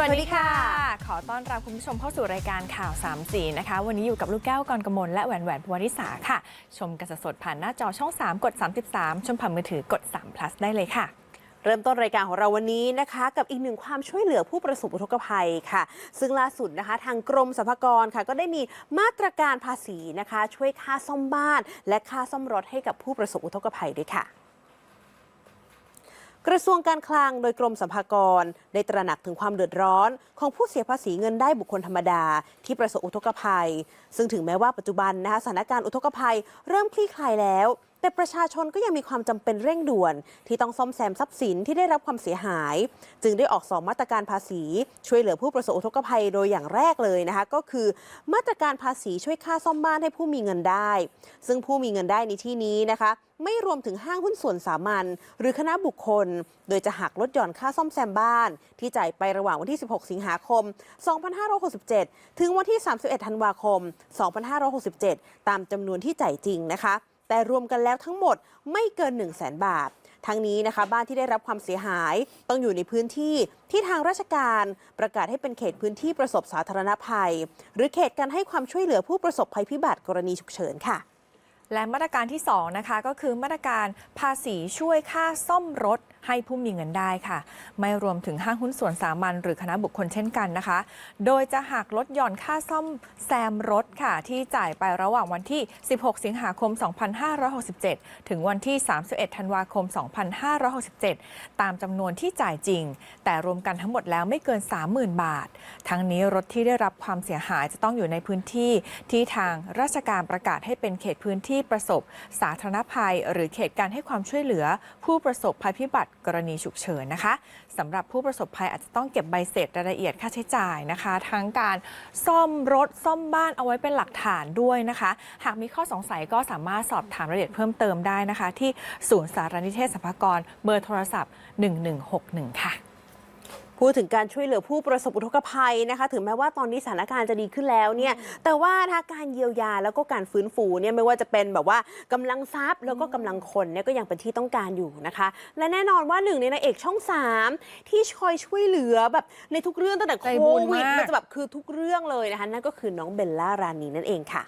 วัสดีค่ะ ขอต้อนรับคุณผู้ชมเข้าสู่รายการข่าว3ามสีนะคะ วันนี้อยู่กับลูกแก้วกรกมลและแหวนแหวนพวริษาค่ะ ชมกันสดๆผ่านหน้าจอช่อง 3 กด 33 ชมผ่านมือถือกด3 plus ได้เลยค่ะเริ่มต้นรายการของเราวันนี้นะคะ กับอีกหนึ่งความช่วยเหลือผู้ประสบอุทกภัยค่ะ ซึ่งล่าสุดนะคะ ทางกรมสรรพากรค่ะ ก็ได้มีมาตรการภาษีนะคะ ช่วยค่าซ่อมบ้าน และค่าซ่อมรถให้กับผู้ประสบอุทกภัยด้วยค่ะ กระทรวงการคลังโดยกรมสรรพากร ได้ตระหนักถึงความเดือดร้อน ของผู้เสียภาษีเงินได้บุคคลธรรมดา ที่ประสบอุทกภัย ซึ่งถึงแม้ว่าปัจจุบันนะคะสถานการณ์อุทกภัยเริ่มคลี่คลายแล้ว แต่ประชาชนก็ยังมีความจำเป็นเร่งด่วน ที่ต้องซ่อมแซมทรัพย์สินที่ได้รับความเสียหาย จึงได้ออกสองมาตรการภาษี ช่วยเหลือผู้ประสบอุทกภัยโดยอย่างแรกเลยนะคะ ก็คือมาตรการภาษีช่วยค่าซ่อมบ้านให้ผู้มีเงินได้ ซึ่งผู้มีเงินได้ในที่นี้นะคะไม่รวมถึงห้างหุ้นส่วนสามัญหรือคณะบุคคล โดยจะหักลดหย่อนค่าซ่อมแซมบ้าน ที่จ่ายไประหว่างวันที่ 16 สิงหาคม 2567 ถึงวันที่ 31 ธันวาคม 2567 ตามจำนวนที่จ่ายจริงนะคะ แต่รวมกันแล้วทั้งหมดไม่เกิน 1 0 0 0 0แบาท ทั้งนี้นะคะบ้านที่ได้รับความเสียหายต้องอยู่ในพื้นที่ที่ทางราชการประกาศให้เป็นเขตพื้นที่ประสบสาธารณภัย หรือเขตการให้ความช่วยเหลือผู้ประสบภัยพิบัติกรณีฉุกเฉินค่ะและมาตรการที่2นะคะก็คือมาตรการภาษีช่วยค่าซ่อมรถให้ผู้มีเงินได้ค่ะ ไม่รวมถึงห้างหุ้นส่วนสามัญหรือคณะบุคคลเช่นกันนะคะ โดยจะหักลดหย่อนค่าซ่อมแซมรถค่ะ ที่จ่ายไประหว่างวันที่ 16 สิงหาคม 2567 ถึงวันที่ 31 ธันวาคม 2567 ตามจำนวนที่จ่ายจริง แต่รวมกันทั้งหมดแล้วไม่เกิน 30,000 บาท ทั้งนี้รถที่ได้รับความเสียหายจะต้องอยู่ในพื้นที่ที่ทางราชการประกาศให้เป็นเขตพื้นที่ประสบ สาธารณภัย หรือเขตการให้ความช่วยเหลือ ผู้ประสบภัยพิบัติกรณีฉุกเฉินนะคะสำหรับผู้ประสบภัยอาจจะต้องเก็บใบเสร็จรายละเอียดค่าใช้จ่ายนะคะ ทั้งการซ่อมรถซ่อมบ้านเอาไว้เป็นหลักฐานด้วยนะคะ หากมีข้อสงสัยก็สามารถสอบถามรายละเอียดเพิ่มเติมได้นะคะ ที่ศูนย์สารนิเทศสรรพากรเบอร์โทรศัพท์ 1161 ค่ะ พูดถึงการช่วยเหลือผู้ประสบอุทกภัยนะคะ ถึงแม้ว่าตอนนี้สถานการณ์จะดีขึ้นแล้วเนี่ยแต่ว่าถ้าการเยียวยาแล้วก็การฟื้นฟูเนี่ยไม่ว่าจะเป็นแบบว่ากำลังทรัพย์แล้วก็กำลังคนเนี่ยก็ยังเป็นที่ต้องการอยู่นะคะ และแน่นอนว่าหนึ่งในนางเอกช่อง 3 ที่คอยช่วยเหลือแบบในทุกเรื่องตั้งแต่ใจโคบุญวิดมากมันจะแบบคือทุกเรื่องเลยนะคะนั่นก็คือน้องเบลล่ารานีนั่นเองค่ะ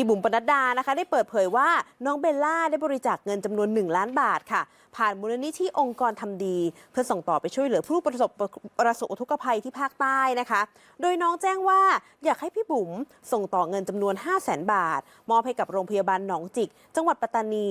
พี่บุ๋มปนัดดานะคะ ได้เปิดเผยว่าน้องเบลล่าได้บริจาคเงินจำนวน 1 ล้านบาทค่ะ ผ่านมูลนิธิองค์กรทำดี เพื่อส่งต่อไปช่วยเหลือผู้ประสบประสบอุทกภัยที่ภาคใต้นะคะ โดยน้องแจ้งว่าอยากให้พี่บุ๋มส่งต่อเงินจำนวน 5 0 0แสนบาท มอบให้กับโรงพยาบาลหนองจิก จังหวัดปัตตานี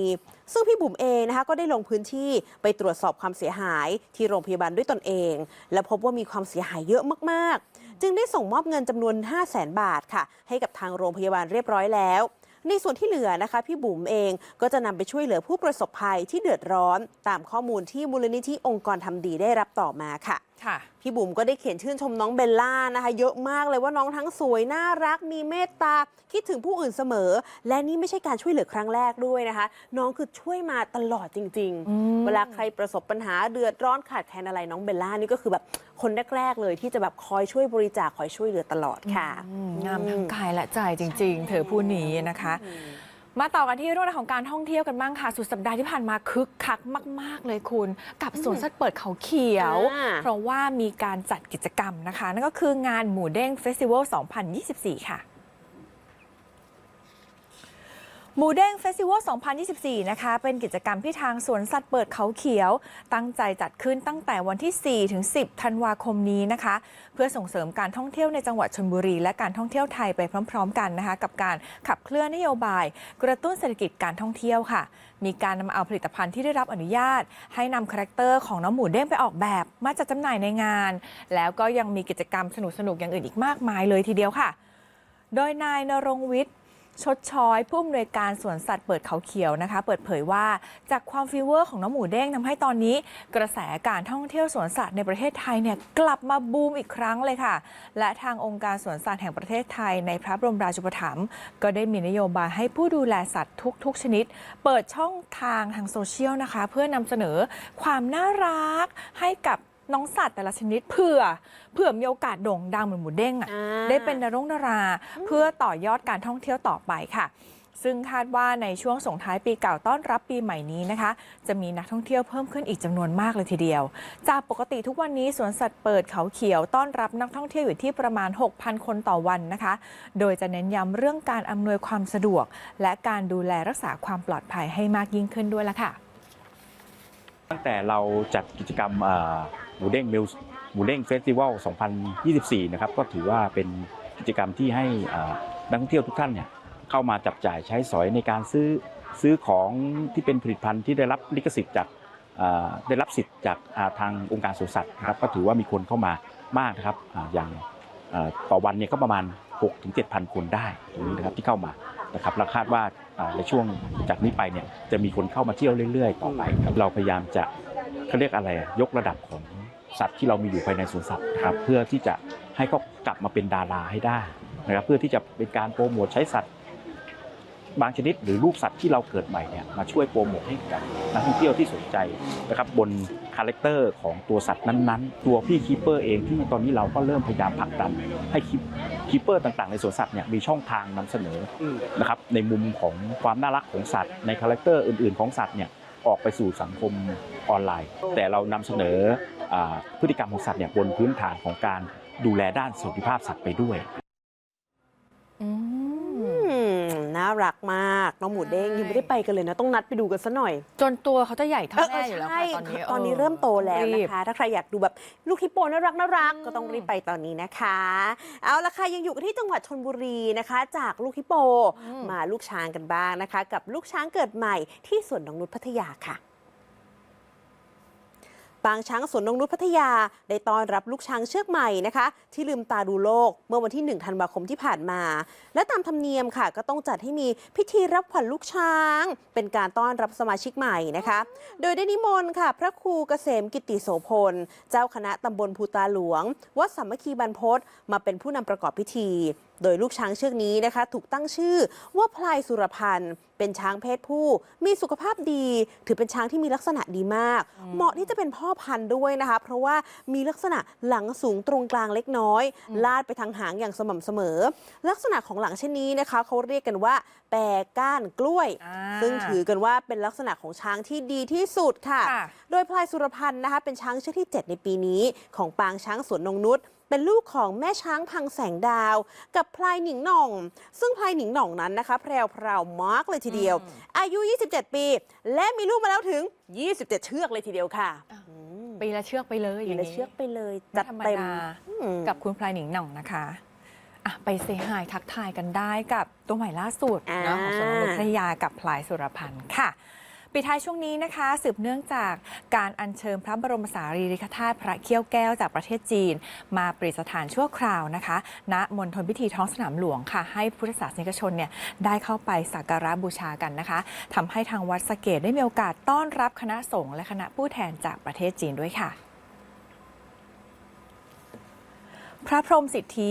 ซึ่งพี่บุ๋มเองนะคะก็ได้ลงพื้นที่ไปตรวจสอบความเสียหายที่โรงพยาบาลด้วยตนเอง และพบว่ามีความเสียหายเยอะมากๆ จึงได้ส่งมอบเงินจำนวน 5 0 0แสนบาทค่ะ ให้กับทางโรงพยาบาลเรียบร้อยแล้ว ในส่วนที่เหลือนะคะ พี่บุ๋มเองก็จะนำไปช่วยเหลือผู้ประสบภัยที่เดือดร้อน ตามข้อมูลที่มูลนิธิองค์กรทำดีได้รับต่อมาค่ะ ค่ะ พี่บุ๋มก็ได้เขียนชื่นชมน้องเบลล่านะคะ เยอะมากเลยว่าน้องทั้งสวย น่ารักมีเมตตา คิดถึงผู้อื่นเสมอ และนี่ไม่ใช่การช่วยเหลือครั้งแรกด้วยนะคะ น้องคือช่วยมาตลอดจริงอืมๆเวลาใครประสบปัญหาเดือดร้อนขาดแคลนอะไรน้องเบลล่านี่ก็คือแบบคนแรก ๆ เลยที่จะแบบคอยช่วยบริจาคคอยช่วยเหลือตลอดค่ะอืมงามทั้งกายและใจจริง ๆ เธอผู้นี้นะคะ มาต่อกันที่เรื่องราวของการท่องเที่ยวกันบ้างค่ะ สุดสัปดาห์ที่ผ่านมาคึกคักมาก ๆ เลยคุณ กับสวนสัตว์เปิดเขาเขียวอ่าเพราะว่ามีการจัดกิจกรรมนะคะ นั่นก็คืองานหมูเด้งเฟสติวัล 2024 ค่ะ หมูเด้งเฟสติวัล 2024 นะคะ เป็นกิจกรรมที่ทางสวนสัตว์เปิดเขาเขียว ตั้งใจจัดขึ้นตั้งแต่วันที่ 4 ถึง 10 ธันวาคมนี้นะคะ เพื่อส่งเสริมการท่องเที่ยวในจังหวัดชลบุรี และการท่องเที่ยวไทยไปพร้อม ๆ กันนะคะ กับการขับเคลื่อนนโยบาย กระตุ้นเศรษฐกิจการท่องเที่ยวค่ะ มีการนำเอาผลิตภัณฑ์ที่ได้รับอนุญาต ให้นำคาแรคเตอร์ของน้องหมูเด้งไปออกแบบ มาจัดจำหน่ายในงาน แล้วก็ยังมีกิจกรรมสนุกๆอย่างอื่นอีกมากมายเลยทีเดียวค่ะ โดยนายนรงวิทย์ ชดช้อยผู้อำนวยการสวนสัตว์เปิดเขาเขียวนะคะ เปิดเผยว่าจากความฟีเวอร์ของน้องหมูเด้งทำให้ตอนนี้ กระแสการท่องเที่ยวสวนสัตว์ในประเทศไทยเนี่ยกลับมาบูมอีกครั้งเลยค่ะ และทางองค์การสวนสัตว์แห่งประเทศไทยในพระบรมราชูปถัมภ์ก็ได้มีนโยบายให้ผู้ดูแลสัตว์ทุก ๆ ชนิด เปิดช่องทางทางโซเชียลนะคะ เพื่อนำเสนอความน่ารักให้กับ น้องสัตว์แต่ละชนิดเผื่อเผื่อมีโอกาสโด่งดังเหมือนหมูเด้งอะอ่า ได้เป็นดารงดาราเพื่อต่อยอดการท่องเที่ยวต่อไปค่ะ ซึ่งคาดว่าในช่วงส่งท้ายปีเก่าต้อนรับปีใหม่นี้นะคะ จะมีนักท่องเที่ยวเพิ่มขึ้นอีกจำนวนมากเลยทีเดียว จากปกติทุกวันนี้สวนสัตว์เปิดเขาเขียวต้อนรับนักท่องเที่ยวอยู่ที่ประมาณ 6,000 คนต่อวันนะคะ โดยจะเน้นย้ำเรื่องการอำนวยความสะดวก และการดูแลรักษาความปลอดภัยให้มากยิ่งขึ้นด้วยละค่ะ ตั้งแต่เราจัดกิจกรรมอ่า หมูเด้งมิลหมูเด้งเฟสติวัล 2024 นะครับ ก็ถือว่าเป็นกิจกรรมที่ให้นักท่องเที่ยวทุกท่านเนี่ยเข้ามาจับจ่ายใช้สอยในการซื้อซื้อของที่เป็นผลิตภัณฑ์ที่ได้รับลิขสิทธิ์จากได้รับสิทธิ์จากทางองค์การสวนสัตว์นะครับก็ถือว่ามีคนเข้ามามากนะครับอย่างต่อวันเนี่ยก็ประมาณ6-7,000 คนได้ตรงนี้นะครับที่เข้ามานะครับเราคาดว่าในช่วงจากนี้ไปเนี่ยจะมีคนเข้ามาเที่ยวเรื่อย ๆ ต่อไปครับเราพยายามจะเขาเรียกอะไรยกระดับของ สัตว์ที่เรามีอยู่ภายในสวนสัตว์นะครับเพื่อที่จะให้เขากลับมาเป็นดาราให้ได้นะครับเพื่อที่จะเป็นการโปรโมทใช้สัตว์บางชนิดหรือรูปสัตว์ที่เราเกิดใหม่เนี่ยมาช่วยโปรโมทให้กับนักท่องเที่ยวที่สนใจนะครับบนคาแรคเตอร์ของตัวสัตว์นั้นๆ ตัวพี่คีเปอร์เองที่ตอนนี้เราก็เริ่มพยายามผลักดัน ให้คีเปอร์ต่างๆในสวนสัตว์เนี่ยมีช่องทางนำเสนอนะครับในมุมของความน่ารักของสัตว์ ในคาแรคเตอร์อื่นๆ ของสัตว์เนี่ยออกไปสู่สังคมออนไลน์ แต่เรานำเสนอ พฤติกรรมของสัตว์เนี่ยบนพื้นฐานของการดูแลด้านสุขภาพสัตว์ไปด้วยอืมอืมน่ารักมาก น้องหมูเด้งใช่ยังไม่ได้ไปกันเลยนะ ต้องนัดไปดูกันซะหน่อย จนตัวเขาจะใหญ่เท่าเออแม่อยู่แล้วใช่ค่ะตอนนี้ตอนนี้ออเริ่มโตแล้วรีนะบคะ ถ้าใครอยากดูแบบลูกฮิปโปน่ารักน่ารักอืมก็ต้องรีบไปตอนนี้นะคะ เอาละค่ะยังอยู่กันที่จังหวัดชนบุรีนะคะ จากลูกฮิปโปมาลูกช้างกันบ้างนะคะ กับลูกช้างเกิดใหม่ที่สวนนงนุชพัทยาค่ะ ปางช้างสวนนงนุชพัทยา ได้ต้อนรับลูกช้างเชือกใหม่นะคะ ที่ลืมตาดูโลกเมื่อวันที่ 1 ธันวาคมที่ผ่านมา และตามธรรมเนียมค่ะ ก็ต้องจัดให้มีพิธีรับขวัญลูกช้าง เป็นการต้อนรับสมาชิกใหม่นะคะ โดยได้นิมนต์ค่ะ พระครูเกษมกิติโสพล เจ้าคณะตำบลภูตาหลวงวัดสามัคคีบรรพตมาเป็นผู้นำประกอบพิธี โดยลูกช้างเชือกนี้นะคะ ถูกตั้งชื่อว่าพลายสุรพันธ์เป็นช้างเพศผู้ มีสุขภาพดี ถือเป็นช้างที่มีลักษณะดีมาก เหมาะที่จะเป็นพ่อพันธุ์ด้วยนะคะ เพราะว่ามีลักษณะหลังสูงตรงกลางเล็กน้อย ลาดไปทางหางอย่างสม่ำเสมอ ลักษณะของหลังเช่นนี้นะคะเขาเรียกกันว่า แปรก้านกล้วยอ่าซึ่งถือกันว่าเป็นลักษณะของช้างที่ดีที่สุดค่ะค่ะ โดยพลายสุรพันธ์นะคะเป็นช้างเชือกที่ 7 ในปีนี้ ของปางช้างสวนนงนุษ เป็นลูกของแม่ช้างพังแสงดาว กับพลายหนิงหน่อง ซึ่งพลายหนิงหน่องนั้นนะคะแพรวพราวมากเลยทีเดียว อายุ 27 ปี และมีลูกมาแล้วถึง 27 เชือกเลยทีเดียวค่ะอะอืมปีละเชือกไปเลยปีย่างละนี้เชือกไปเลยไม่จัดธรรมเต็มดาอืมกับคุณพลายหนิงหน่องนะคะอะไปเซฮายทักทายกันได้กับตัวใหม่ล่าสุดอ่านะของสวนนงนุชพัทยากับพลายสุรพันธ์ค่ะ ปิดท้ายช่วงนี้นะคะ สืบเนื่องจากการอัญเชิญพระบรมสารีริกธาตุพระเขี้ยวแก้วจากประเทศจีน มาประดิษฐานชั่วคราวนะคะณมณฑลพิธีท้องสนามหลวงค่ะ ให้พุทธศาสนิกชนเนี่ยได้เข้าไปสักการะบูชากันนะคะทำให้ทางวัดสเกตได้มีโอกาสต้อนรับคณะสงฆ์และคณะผู้แทนจากประเทศจีนด้วยค่ะพระพรหมสิทธิ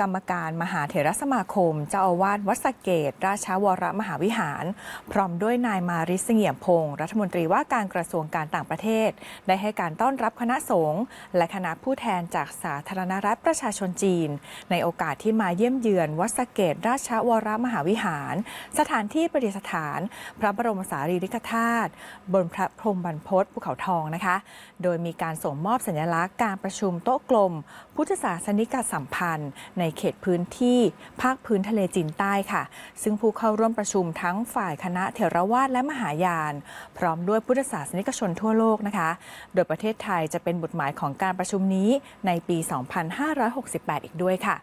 กรรมการมหาเถรสมาคม เจ้าอาวาสวัดสเกต ราชาวรมหาวิหาร พร้อมด้วยนายมาริสเสงี่ยมพงศ์รัฐมนตรีว่าการกระทรวงการต่างประเทศ ได้ให้การต้อนรับคณะสงฆ์และคณะผู้แทนจากสาธารณรัฐประชาชนจีน ในโอกาสที่มาเยี่ยมเยือนวัดสเกต ราชาวรมหาวิหาร สถานที่ประดิษฐาน พระบรมสารีริกธาตุบนพระพรหมบรรพตภูเขาทองนะคะ โดยมีการส่งมอบสัญลักษณ์การประชุมโต๊ะกลม พุทธศาสนิกสัมพันธ์ ในเขตพื้นที่ภาคพื้นทะเลจีนใต้ค่ะ ซึ่งผู้เข้าร่วมประชุมทั้งฝ่ายคณะเถรวาทและมหายาน พร้อมด้วยพุทธศาสนิกชนทั่วโลกนะคะ โดยประเทศไทยจะเป็นบุตรหมายของการประชุมนี้ในปี 2568 อีกด้วยค่ะ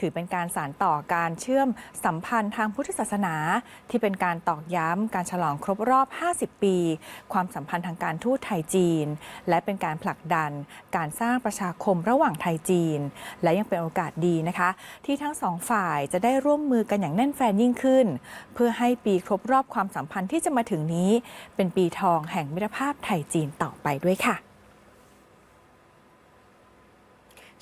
ถือเป็นการสานต่อการเชื่อมสัมพันธ์ทางพุทธศาสนา ที่เป็นการตอกย้ำการฉลองครบรอบ 50 ปี ความสัมพันธ์ทางการทูตไทยจีน และเป็นการผลักดันการสร้างประชาคมระหว่างไทยจีน และยังเป็นโอกาสดีนะคะ ที่ทั้งสองฝ่ายจะได้ร่วมมือกันอย่างแน่นแฟนยิ่งขึ้น เพื่อให้ปีครบรอบความสัมพันธ์ที่จะมาถึงนี้ เป็นปีทองแห่งมิตรภาพไทยจีนต่อไปด้วยค่ะ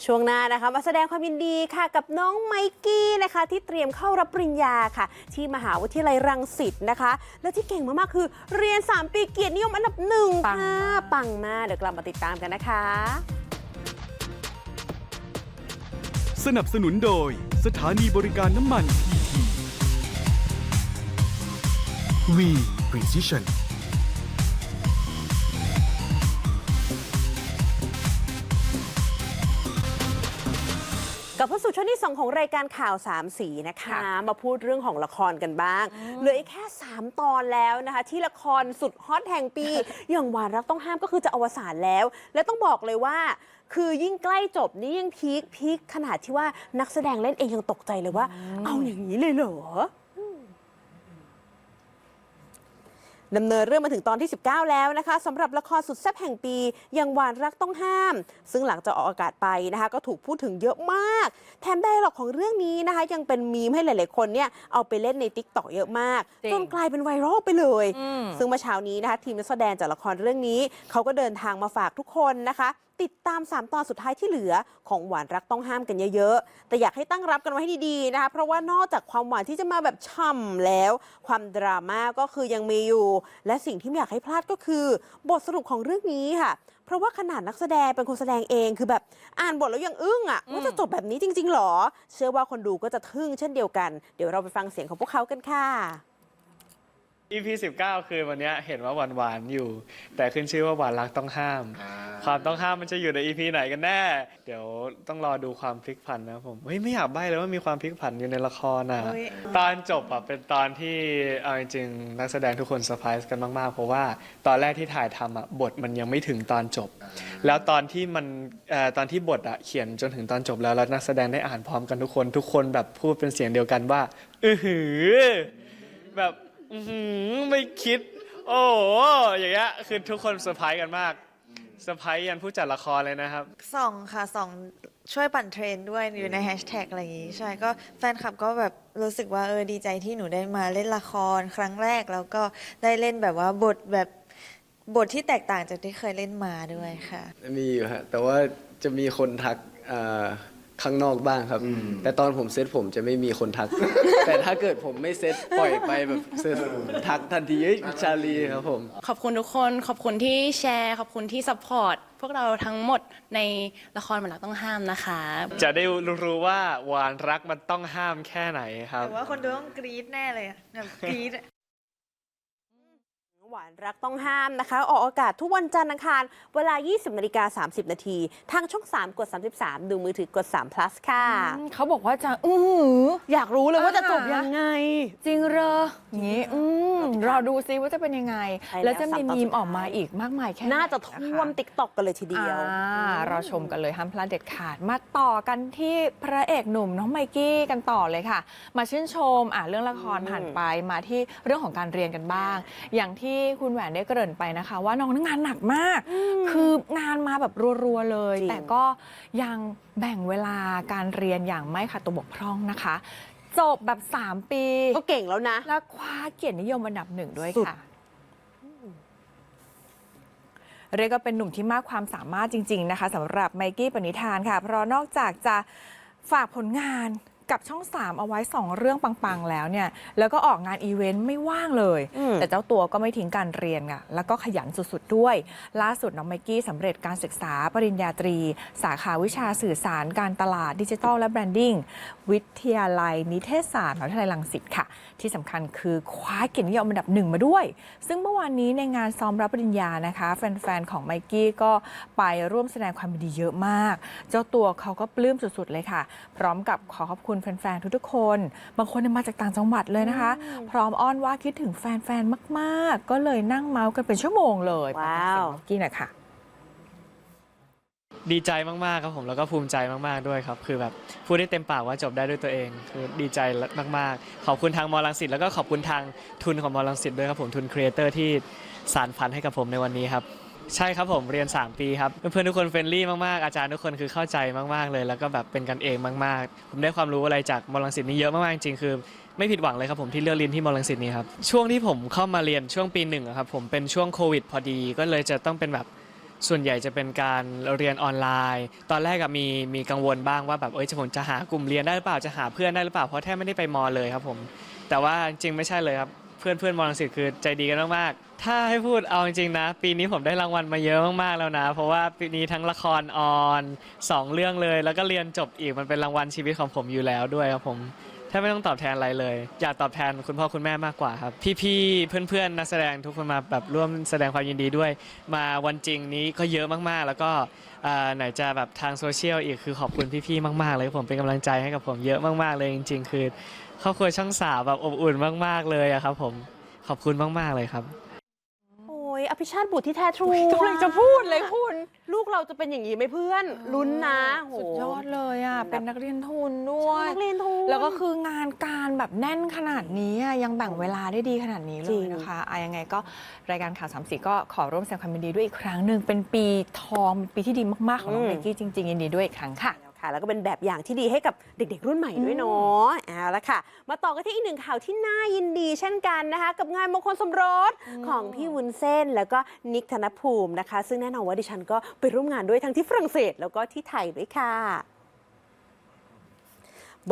ช่วงหน้านะคะมาแสดงความยินดีค่ะกับน้องไมกี้นะคะ ที่เตรียมเข้ารับปริญญาค่ะ ที่มหาวิทยาลัยรังสิตนะคะ และที่เก่งมาก ๆ คือเรียน 3 ปีเกียรตินิยมอันดับหนึ่งปังค่ะมากปังมาก เดี๋ยวกลับมาติดตามกันนะคะ สนับสนุนโดยสถานีบริการน้ำมันพีที V Precision ลับเข้าสู่ช่วงที่ 2 ของรายการข่าวสามสีนะคะค่ะมาพูดเรื่องของละครกันบ้าง เหลืออีกแค่ 3 ตอนแล้วนะคะ ที่ละครสุดฮอตแห่งปี อย่างหวานรักต้องห้ามก็คือจะอวสานแล้ว และต้องบอกเลยว่า คือยิ่งใกล้จบนี่ยิ่งพีคพีคขนาดที่ว่านักแสดงเล่นเองยังตกใจเลยว่า เอาอย่างนี้เลยเหรอ ดำเนินเรื่องมาถึงตอนที่ 19 แล้วนะคะสำหรับละครสุดแซ่บแห่งปีอย่างหวานรักต้องห้าม ซึ่งหลังจากออกอากาศไปนะคะ ก็ถูกพูดถึงเยอะมาก แถมไดร์ล็อกของเรื่องนี้นะคะ ยังเป็นมีมให้หลาย ๆ คนเนี่ยเอาไปเล่นในติ๊กต็อกเยอะมากจริงจนกลายเป็นไวรัลไปเลยอืมซึ่งเมื่อเช้านี้นะคะทีมนักแสดงจากละครเรื่องนี้เขาก็เดินทางมาฝากทุกคนนะคะ ติดตาม 3 ตอนสุดท้ายที่เหลือของหวานรักต้องห้ามกันเยอะๆ แต่อยากให้ตั้งรับกันไว้ให้ดีๆนะคะเพราะว่านอกจากความหวานที่จะมาแบบช่ำแล้ว ความดราม่าก็คือยังมีอยู่ และสิ่งที่ไม่อยากให้พลาดก็คือ บทสรุปของเรื่องนี้ค่ะ เพราะว่าขนาดนักแสดงเป็นคนแสดงเองคือแบบอ่านบทแล้วยังอึ้งอะว่าจะจบแบบนี้จริงๆหรอ เชื่อว่าคนดูก็จะทึ่งเช่นเดียวกัน เดี๋ยวเราไปฟังเสียงของพวกเขากันค่ะ EP 19 คือวันเนี้ยเห็นว่าหวานหวานๆอยู่ แต่ขึ้นชื่อว่าหวานรักต้องห้าม ความต้องห้ามมันจะอยู่ใน EP ไหนกันแน่ เดี๋ยวต้องรอดูความพลิกผันนะครับผมเฮ้ยไม่อยากใบ้เลยว่ามีความพลิกผันอยู่ในละครอะตอนจบอะเป็นตอนที่เอาจริงๆนักแสดงทุกคนเซอร์ไพรส์กันมากๆ เพราะว่าตอนแรกที่ถ่ายทำอะบทมันยังไม่ถึงตอนจบ แล้วตอนที่มันเอ่อตอนที่บทอะเขียนจนถึงตอนจบแล้วแล้วนักแสดงได้อ่านพร้อมกันทุกคน ทุกคนแบบพูดเป็นเสียงเดียวกันว่าอือหือ แบบ อื้อหือไม่คิด โอ้โหอย่างเงี้ยคือทุกคนเซอร์ไพรส์กันมากเซอร์ไพรส์ยันผู้จัดละครเลยนะครับ ส่องค่ะส่องช่วยปั่นเทรนด์ด้วยอยู่ในแฮชแท็กอะไรอย่างงี้ ใช่ก็แฟนคลับก็แบบรู้สึกว่าเออดีใจที่หนูได้มาเล่นละครครั้งแรก แล้วก็ได้เล่นแบบว่าบทแบบบทที่แตกต่างจากที่เคยเล่นมาด้วยค่ะ มีอยู่ฮะแต่ว่าจะมีคนทักอ่า ข้างนอกบ้างครับ แต่ตอนผมเซตผมจะไม่มีคนทัก แต่ถ้าเกิดผมไม่เซตปล่อยไปแบบเซตทักทันทีเฮ้ยชาลีครับผม ขอบคุณทุกคน ขอบคุณที่แชร์ ขอบคุณที่ซัพพอร์ตพวกเราทั้งหมดในละครมันรักต้องห้ามนะคะ จะได้รู้ว่าหวานรักมันต้องห้ามแค่ไหนครับ แต่ว่าคนดูต้องกรี๊ดแน่เลยอะแบบกรี๊ดอะ หวานรักต้องห้ามนะคะ ออกอากาศทุกวันจันทร์อังคาร เวลา 20นาฬิกา30 นาที ทางช่อง 3 กด 33 ดูมือถือกด 3 plus ค่ะอืมเขาบอกว่าจะ อื้อหืออยากรู้เลยว่าจะอ่าจบยังไง จริงเหรออย่างนี้ อืม รอดูซิว่าจะเป็นยังไง ใช่แล้วแล้วจะมีสามตอนมีสุมดท้ายออกมาอีกมากมายแค่ไหน่าจะคท่วมติ๊กต็อกกันเลยทีเดียว อ่ารอชมกันเลยห้ามพลาดเด็ดขาด มาต่อกันที่พระเอกหนุ่มน้องไมกี้กันต่อเลยค่ะ มาชื่นชมอะเรื่องละครผ่านไปมาที่เรื่องของการเรียนกันบ้าง อย่างที่คุณแหวนได้เกริ่นไปนะคะ ว่าน้องงานหนักมาก คืองานมาแบบรัวๆเลย จริง แต่ก็ยังแบ่งเวลาการเรียนอย่างไม่ขาดตัวบกพร่องนะคะ จบแบบ 3 ปี ก็เก่งแล้วนะ แล้วคว้าเกียรตินิยมอันดับหนึ่งด้วยสุด ค่ะ เรียกว่าเป็นหนุ่มที่มากความสามารถจริง ๆ นะคะสำหรับไมกี้ปณิธานค่ะ เพราะนอกจากจะฝากผลงาน กับช่อง 3 เอาไว้ 2 เรื่องปัง ๆ แล้วเนี่ย แล้วก็ออกงานอีเวนต์ไม่ว่างเลยอืมแต่เจ้าตัวก็ไม่ทิ้งการเรียนค่ะแล้วก็ขยันสุด ๆ ด้วย ล่าสุดน้องไมกี้สำเร็จการศึกษาปริญญาตรี สาขาวิชาสื่อสารการตลาดดิจิทัลและแบรนดิ้งวิทยาลัยนิเทศศาสตร์มหาวิทยาลัยรังสิตค่ะ ที่สำคัญคือคว้าเกียรตินิยมอันดับหนึ่งมาด้วย ซึ่งเมื่อวานนี้ในงานซ้อมรับปริญญานะคะ แฟน ๆ ของไมกี้ก็ไปร่วมแสดงความยินดีเยอะมาก เจ้าตัวเขาก็ปลื้มสุดๆเลยค่ะ พร้อมกับขอขอบคุณแฟนๆ ทุกๆคน บางคนเนี่ยมาจากต่างจังหวัดเลยนะคะ พร้อมอ้อนว่าคิดถึงแฟนๆ มาก ๆ ก็เลยนั่งเมาส์กันเป็นชั่วโมงเลยว้าวไปฟังเสียงไมกี้หน่อยค่ะ ดีใจมากๆครับผมแล้วก็ภูมิใจมากๆด้วยครับคือแบบพูดได้เต็มปากว่าจบได้ด้วยตัวเอง คือดีใจมากๆ ขอบคุณทางมอลังสิตแล้วก็ขอบคุณทางทุนของมอลังสิตด้วยครับผมทุนครีเอเตอร์ที่สานฝันให้กับผมในวันนี้ครับ ใช่ครับผมเรียน 3 ปีครับเพื่อนๆทุกคนเฟรนลี่มากๆอาจารย์ทุกคนคือเข้าใจมากๆเลย แล้วก็แบบเป็นกันเองมากๆ ผมได้ความรู้อะไรจากมอลังสิตนี้เยอะมากๆจริงๆคือ ไม่ผิดหวังเลยครับผมที่เลือกเรียนที่มอลังสิตนี้ครับช่วงที่ผมเข้ามาเรียนช่วงปีหนึ่งอะครับผมเป็นช่วงโควิดพอดีก็เลยจะต้องเป็นแบบส่วนใหญ่จะเป็นการเรียนออนไลน์ ตอนแรกอะมีมีกังวลบ้างว่าแบบเอ้ยจะผมจะหากลุ่มเรียนได้หรือเปล่าจะหาเพื่อนได้หรือเปล่าเพราะแทบไม่ได้ไปมอเลยครับผมแต่ว่าจริงไม่ใช่เลยครับเพื่อนเพื่อนมอลังสิตคือใจดีกันมากๆ ถ้าให้พูดเอาจริงๆนะ ปีนี้ผมได้รางวัลมาเยอะมากๆแล้วนะ เพราะว่าปีนี้ทั้งละครออนสองเรื่องเลย แล้วก็เรียนจบอีกมันเป็นรางวัลชีวิตของผมอยู่แล้วด้วยครับผมแทบไม่ต้องตอบแทนอะไรเลย อยากตอบแทนคุณพ่อคุณแม่มากกว่าครับ พี่ๆเพื่อนๆนักแสดงทุกคนมาแบบร่วมแสดงความยินดีด้วย มาวันจริงนี้ก็เยอะมากๆ แล้วก็อ่าไหนจะแบบทางโซเชียลอีกคือขอบคุณพี่ๆมากๆ เลยผมเป็นกำลังใจให้กับผมเยอะมากๆ เลยจริง ๆ คือครอบครัวช่างสาวแบบอบอุ่นมาก ๆเลยอะครับ ผมขอบคุณมากๆเลยครับ ยอภิชาติบุตรที่แท้ทรูกำลังจะพูดเลยคุณ ลูกเราจะเป็นอย่างนี้ไหมเพื่อนลุ้นนะโหสุดยอดเลยอะเป็นนักเรียนทุนด้วใช่ยนักเรียนทุนแล้วก็คืองานการแบบแน่นขนาดนี้อะยังแบ่งเวลาได้ดีขนาดนี้เลจริยงนะคะอะยังไงก็รายการข่าวสามสีก็ขอร่วมแสดงความยินดีด้วยอีกครั้งหนึ่งเป็นปีทองเป็นปีที่ดีมากๆของน้องอืมเบกกี้จริงๆยินดีด้วยอีกครั้งค่ะ ค่ะ แล้วก็เป็นแบบอย่างที่ดีให้กับเด็กๆ รุ่นใหม่ด้วยเนาะเอาละค่ะ มาต่อกันที่อีกหนึ่งข่าวที่น่ายินดีเช่นกันนะคะ กับงานมงคลสมรสของพี่วุ้นเส้น แล้วก็นิกธนภูมินะคะ ซึ่งแน่นอนว่าดิฉันก็ไปร่วมงานด้วยทั้งที่ฝรั่งเศสแล้วก็ที่ไทยด้วยค่ะ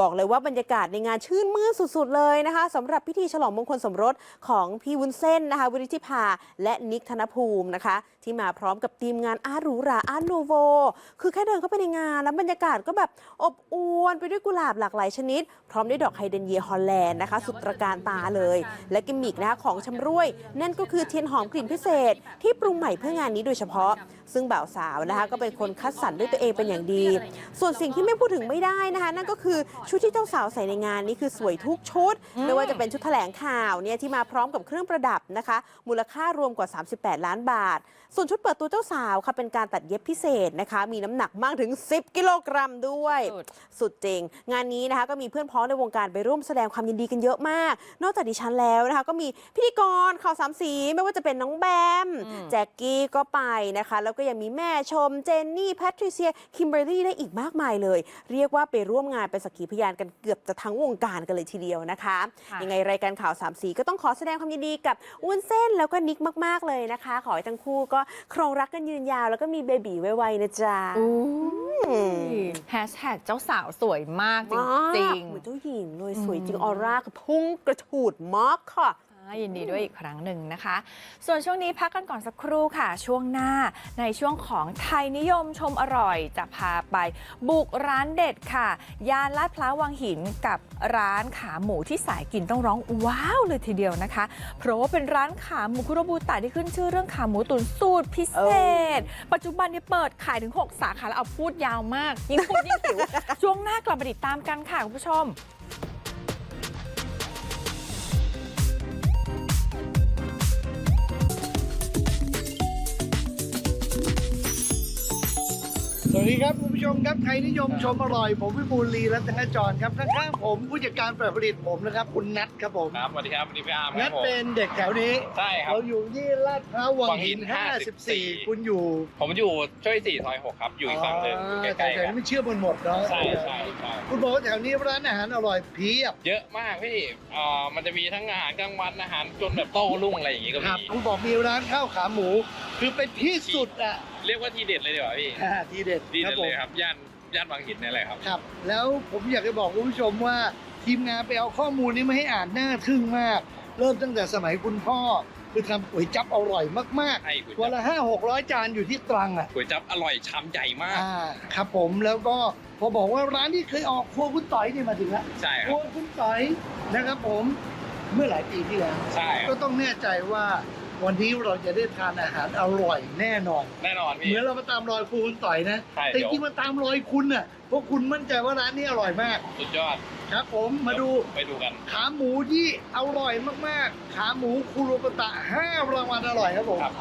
บอกเลยว่าบรรยากาศในงานชื่นมื่นสุด ๆ เลยนะคะสำหรับพิธีฉลองมงคลสมรสของพี่วุ้นเส้นนะคะวิริธิภาและนิกธนภูมินะคะ ที่มาพร้อมกับทีมงานอาร์หรูหราอาร์โนโว คือแค่เดินเข้าไปในงานแล้วบรรยากาศก็แบบอบอวลไปด้วยกุหลาบหลากหลายชนิด พร้อมด้วยดอกไฮเดรนเยียฮอลแลนด์นะคะสุดตระการตาเลย และกิมมิกนะคะของชำร่วย นั่นก็คือเทียนหอมกลิ่นพิเศษ ที่ปรุงใหม่เพื่องานนี้โดยเฉพาะ ซึ่งบ่าวสาวนะคะก็เป็นคนคัดสรรด้วยตัวเองเป็นอย่างดี ส่วนสิ่งที่ไม่พูดถึงไม่ได้นะคะ นั่นก็คือชุดที่เจ้าสาวใส่ในงานนี้คือสวยทุกชุด ไม่ว่าจะเป็นชุดแถลงข่าวเนี่ยที่มาพร้อมกับเครื่องประดับนะคะ มูลค่ารวมกว่า 38 ล้านบาท ส่วนชุดเปิดตัวเจ้าสาวค่ะเป็นการตัดเย็บพิเศษนะคะ มีน้ำหนักมากถึง 10 กิโลกรัมด้วย สุดสุดจริงงานนี้นะคะก็มีเพื่อนพ้องในวงการไปร่วมแสดงความยินดีกันเยอะมาก นอกจากดิฉันแล้วนะคะก็มีพิธีกรข่าวสามสีไม่ว่าจะเป็นน้องแบมอืมแจ็คกี้ก็ไปนะคะ แล้วก็ยังมีแม่ชมเจนนี่แพทริเซียคิมเบอร์รี่ได้อีกมากมายเลย เรียกว่าไปร่วมงานเป็นสักขีพยานกันเกือบจะทั้งวงการกันเลยทีเดียวนะคะค่ะยังไงรายการข่าวสามสีก็ต้องขอแสดงความยินดีกับวุ้นเส้นแล้วก็นิกมาก ๆ เลยนะคะ ขอให้ทั้งคู่ก็ครองรักกันยืนยาว แล้วก็มีเบบีไวๆนะจ๊ะแฮชแท็กเจ้าสาวสวยมากจมากริงเหมือนเจ้าหญิงเลยสวยจริงออร่าคือพุ่งกระฉูดมากค่ะๆอ่า ยินดีด้วยอีกครั้งหนึ่งนะคะ ส่วนช่วงนี้พักกันก่อนสักครู่ค่ะ ช่วงหน้าในช่วงของไทยนิยมชมอร่อย จะพาไปบุกร้านเด็ดค่ะ ย่านลาดพร้าววังหินกับร้านขาหมูที่สายกินต้องร้องว้าวเลยทีเดียวนะคะ เพราะว่าเป็นร้านขาหมูคุโรบุตะที่ขึ้นชื่อเรื่องขาหมูตุ๋นสูตรพิเศษ ปัจจุบันเนี่ยเปิดขายถึง 6 สาขาแล้วเอาพูดยาวมาก ยิ่งพูดยิ่งหิวช่วงหน้ากลับมาติดตามกันค่ะคุณผู้ชม สวัสดีครับคุณผู้ชมครับไทยนิยมชมอร่อย ผมวิบูลย์ลีรัตนจรครับข้างๆผมผู้จัดการฝ่ายผลิตผมนะครับ คุณนัทครับผมครับสวัสดีครับสวัสดีพี่อาร์มคนัรัทบผม เป็นเด็กแถวนี้ใช่ครับเราอยู่ที่ลาดพร้าววังหิน วังหิน 54 คุณอยู่ผมอยู่ช่วยสี่ซอยหกครับ อยู่อีกฝั่งหนึ่งอยู่ใกแต่ล้ๆแต่กันไม่เชื่อมันหมดเนาะใช่ใช่ใช่คุณบอกว่าแถวนี้ร้านอาหารอร่อยเพียบเยอะมากพี่เอ่อมันจะมีทั้งอาหารกลางวันอาหารจนแบบโต้รุ่งอะไรอย่างงี้ก็ครัมีบคุณบอกมีร้านข้าวขาหมู คือเป็นที่สุดอะเรียกว่าทีเด็ดเลยดีกว่าพี่ อ่าทีเด็ดทีครัเด็ดผเลมยครับย่านย่านบางหินนี่แหละครับ ครับ แล้วผมอยากจะบอกคุณผู้ชมว่าทีมงานไปเอาข้อมูลนี้มาให้อ่านน่าทึ่งมาก เริ่มตั้งแต่สมัยคุณพ่อคือทำก๋วยจั๊บอร่อยมากใช่ก๋วยๆวันจั๊บละห้าหกร้อยจานอยู่ที่ตรังอะก๋วยจั๊บอร่อยชามใหญ่มาก อ่าครับผมแล้วก็พอบอกว่าร้านที่เคยออกครัวคุณต่อยนี่มาถึงแล้วใช่คครับรัวคุณต่อยนะครับผมเมื่อหลายปีที่แล้ว ใช่ครัก็บต้องแน่ใจว่า วันนี้เราจะได้ทานอาหารอร่อยแน่นอน แน่นอนเหพี่ มือนเรามาตามรอยครัวคุณต่อยนะใช่แต่เดี๋ยวจริงๆมาตามรอยคุณน่ะเพราะคุณมั่นใจว่าร้านนี้อร่อยมาก สุดยอดครับ ผมมาดูไปดูกัน ขาหมูที่อร่อยมากๆ ขาหมูคูโรปตะห้ารางวัลอร่อยครับผม ครับ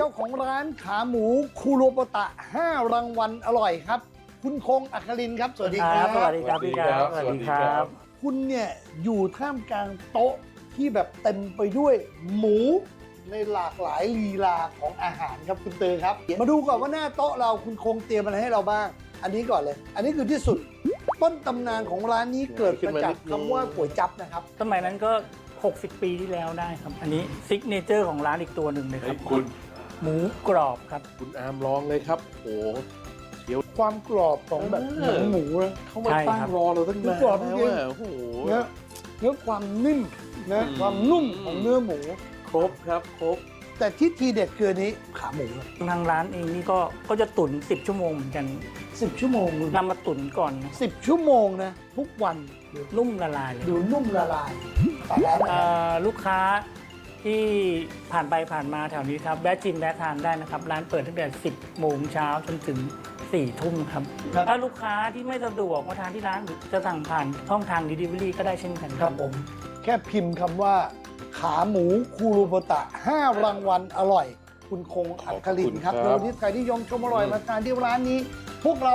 จ้าของร้านขาหมูคูโรปตะห้ารางวัลอร่อยครับ คุณคงอัครินทร์ครับ สวัสดีครับ สวัสดีครับพี่ครับสวัสดีครับ คุณเนี่ยอยู่ท่ามกลางโต๊ะที่แบบเต็มไปด้วยหมูในหลากหลายลีลาของอาหารครับคุณเตยครับ มาดูก่อนว่าหน้าโต๊ะเราคุณคงเตรียมอะไรให้เราบ้าง อันนี้ก่อนเลย อันนี้คือที่สุดต้นตำนานของร้านนี้เกิดมาจากคำว่าก๋วยจั๊บนะครับ สมัยนั้นก็ 60 ปีที่แล้วได้ครับ อันนี้ซิกเนเจอร์ของร้านอีกตัวหนึ่งเลยครับคุณ หมูกรอบครับ คุณอาร์มลองเลยครับโอ้โหความกรอบของแบบหนังหมูนะเข้ามาใช่ตั้งครับ รอเราตั้งมันนานกรอบจแล้วริงๆอะโอ้โหเนื้อเนื้อความนิ่มนะอืมความนุ่มของเนื้อหมู ครบครับครบ แต่ที่ทีเด็ดคืออันนี้ขาหมูทางร้านเองนี่ก็ก็จะตุ๋น10 ชั่วโมงเหมือนกัน10ชั่วโมงนำมาตุ๋นก่อนนะสิบชั่วโมงนะทุกวันนุ่มละลายเลย ดูนุ่มละลายแต่แล้วนะเอ่อลูกค้า ที่ผ่านไปผ่านมาแถวนี้ครับแวะชิมแวะทานได้นะครับ ร้านเปิดตั้งแต่ 10 โมงเช้าจนถึง 4 ทุ่มครับ ครับ ถ้าลูกค้าที่ไม่สะดวกมาทานที่ร้านหรือจะสั่งผ่านช่องทาง Delivery ก็ได้เช่นกันคครัรับบ ผม แค่พิมพ์คำว่า ขาหมูคูรูโบตะ 5 รางวัลอร่อย คุณคงอัครินทร์ครับขอบคุณครับโดยที่ใครที่ยมชมอร่อยมาทานที่ร้านนี้ พวกเรา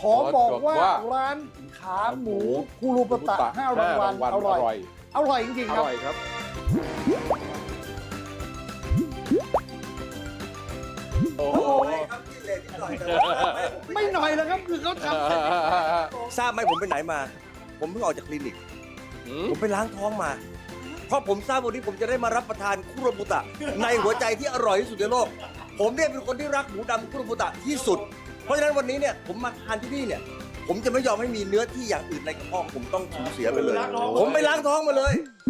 ขอขอบอกบอกว่าว่า ร้านขาหมูคูรูโบตะ 5 รางวัลอร่อย อร่อยจริงอๆครับ ร่อยครับ โอ้โหไม่หน่อยแล้วครับคือเขาทำเสร็จทราบไหมผมไปไหนมา ผมเพิ่งออกจากคลินิก อืมผมไปล้างท้องมา เพราะผมทราบวันนี้ผมจะได้มารับประทานคุโรบุตะ ในหัวใจที่อร่อยที่สุดในโลก ผมเนี่ยเป็นคนที่รักหมูดำคุโรบุตะที่สุด เพราะฉะนั้นวันนี้เนี่ยผมมาทานที่นี่เนี่ย ผมจะไม่ยอมให้มีเนื้อที่อย่างอื่นในกระเพาะผมต้องสูญเสียไปเลย ผมไปล้างท้องมาเลยไป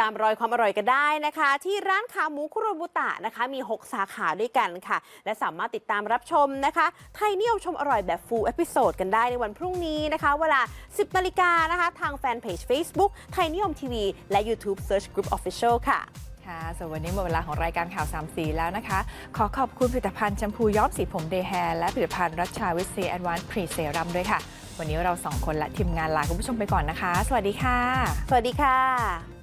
ตามรอยความอร่อยกันได้นะคะ ที่ร้านขาหมูคุโรบุตะนะคะ มี 6 สาขาด้วยกันค่ะ และสามารถติดตามรับชมนะคะ ไทยนิยมชมอร่อยแบบ full episode กันได้ในวันพรุ่งนี้นะคะ เวลา 10นาฬิกานะคะ ทางแฟนเพจ Facebook ไทยนิยมทีวีและ YouTube Search Group Official ค่ะค่ะส่วนวันนี้หมดเวลาของรายการข่าวสามสีแล้วนะคะ ขอขอบคุณผลิตภัณฑ์แชมพูย้อมสีผมเดย์แฮร์และผลิตภัณฑ์รัชชาวิเซแอนวานพรีเซรัมด้วยค่ะ วันนี้เราสองคนและทีมงานลาคุณผู้ชมไปก่อนนะคะ สวัสดีค่ะ สวัสดีค่ะ